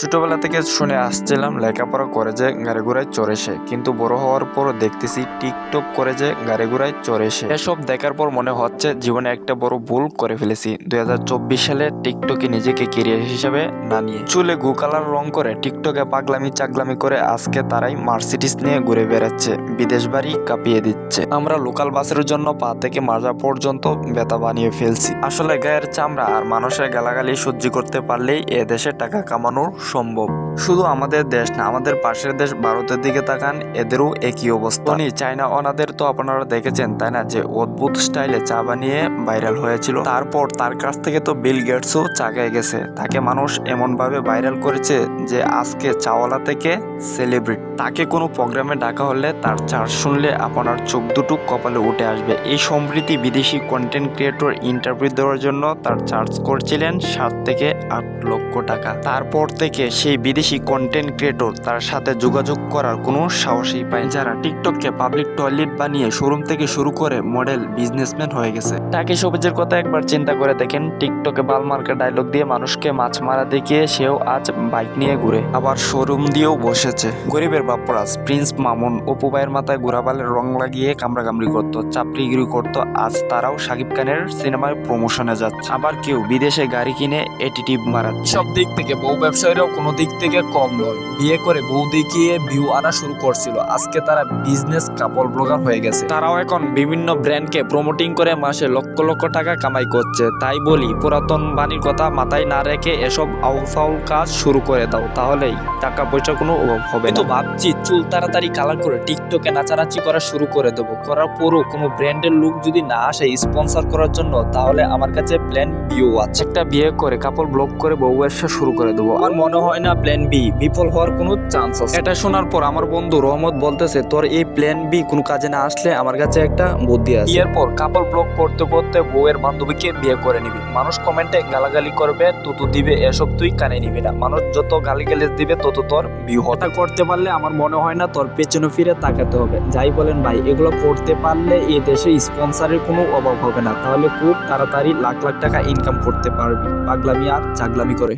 ছোটবেলা থেকে শুনে আসছিলাম লেখাপড়া করে যে গাড়ি ঘোড়ায় চড়ে সে। কিন্তু বড় হওয়ার পর দেখতেছি টিকটক করে যে গাড়ি ঘোড়ায় চড়ে সে। এসব দেখার পর মনে হচ্ছে জীবনে একটা বড় ভুল করে ফেলেছি। দু হাজার চব্বিশ সালে টিকটকে নিজেকে কেরিয়ার হিসেবে না নিয়ে। চুলে গু কালার রং করে টিকটকে পাগলামি চাগলামি করে আজকে তারাই মার্সিডিস নিয়ে ঘুরে বেড়াচ্ছে, বিদেশ বাড়ি কাঁপিয়ে দিচ্ছে। আমরা লোকাল বাসের জন্য পা থেকে মাজা পর্যন্ত বেতা বানিয়ে ফেলছি। আসলে গায়ের চামড়া আর মানুষের গালাগালি সহ্য করতে পারলেই এ দেশে টাকা কামানো সম্ভব। শুধু আমাদের দেশ না, আমাদের পাশের দেশ ভারতের দিকে তাকান, এদেরও একই অবস্থা। চায়না ওনাদের তো আপনারা দেখেছেন, তাই না? যে অদ্ভুত স্টাইলে চা বানিয়ে ভাইরাল হয়েছিল। তারপর তার কাছ থেকে তো বিল গেটসও চা খেয়ে গেছে। তাকে মানুষ এমন ভাবে ভাইরাল করেছে যে আজকে চাওয়ালা থেকে সেলিব্রিটি। তাকে কোনো প্রোগ্রামে ডাকা হলে তার চার্জ শুনলে আপনার চোখ দুটো কপালে উঠে আসবে। এই সম্প্রীতি বিদেশি কন্টেন্ট ক্রিয়েটর ইন্টারভিউ দেওয়ার জন্য তার চার্জ করছিলেন সাত থেকে আট লক্ষ টাকা। তারপর থেকে সেই বিদেশি কন্টেন্ট ক্রিয়েটর তার সাথে যোগাযোগ করার কোনো সাহসই পায়। যারা টিকটককে পাবলিক টয়লেট বানিয়ে শোরুম থেকে শুরু করে মডেল বিজনেসম্যান হয়ে গেছে। তাকে সবুজের কথা একবার চিন্তা করে দেখেন টিকটকে বাল মার্কা ডায়লগ দিয়ে মানুষকে মাছ মারা দেখিয়ে সেও আজ বাইক নিয়ে ঘুরে। আবার শোরুম দিয়েও বসেছে। গরিবের বাপরাজ প্রিন্স মামুন, অপু ভাইয়ের মাথায় ঘোরাবালের রং লাগিয়ে কামড়াকামড়ি করতো চাপড়িগিরি করতো। আজ তারাও শাকিব খানের সিনেমায় প্রমোশনে যাচ্ছে। আবার কেউ বিদেশে গাড়ি কিনে এটিটিভ মারাচ্ছে। সব দিক থেকে বউ ব্যবসায়ীরাও কোনো দিক থেকে কম নয়। বিয়ে করে বউ দেখিয়ে ভিউ আনা শুরু করছিল। আজকে তারা বিজনেস কাপল ব্লগার হয়ে গেছে। তারাও এখন বিভিন্ন ব্র্যান্ডকে প্রমোটিং করে মাসে লক্ষ লক্ষ টাকা কামাই করছে। তাই বলি পুরাতন বাণীর কথা মাথায় না রেখে এসব আউল ফাউল কাজ শুরু করে দাও তাহলেই টাকা পয়সা কোনো অভাব হবে তো ভাবছি চুল তাড়াতাড়ি কালার করে টিকটকে নাচানাচি করা শুরু করে দেবো। করার পরও কোনো ব্র্যান্ডের লুক যদি না আসে স্পন্সর করার জন্য তাহলে আমার কাছে প্ল্যান বিও আছে। একটা বিয়ে করে কাপড় ব্লক করে বউ ব্যবসা শুরু করে দেবো। আমার মনে হয় না প্ল্যান বি বিফল হওয়ার কোনো চান্স আছে। এটা শোনার পর আমার বন্ধু রহমত বলতেছে তোর এই প্ল্যান বি কোনো কাজে না আসলে আমার কাছে একটা বুদ্ধি আছে। বিয়ের পর কাপড় ব্লক করতে করতে বউয়ের বান্ধবীকে বিয়ে করে নিবি। মানুষ কমেন্টে গালাগালি করবে তুতু দিবে এসব তুই কানে নিবি না। মানুষ যত গালিগালিজ দিবে তত তোর বিয়ে হতা করতে পারলে আমার মনে হয় না তোর পেছনে ফিরে তাকাতে হবে। যাই বলেন ভাই এগুলো করতে পারলে এই দেশে স্পন্সরের কোনো অভাব হবে না। তাহলে খুব তাড়াতাড়ি লাখ লাখ টাকা ইনকাম করতে পারবি। পাগলামি আর চাগলামি করে।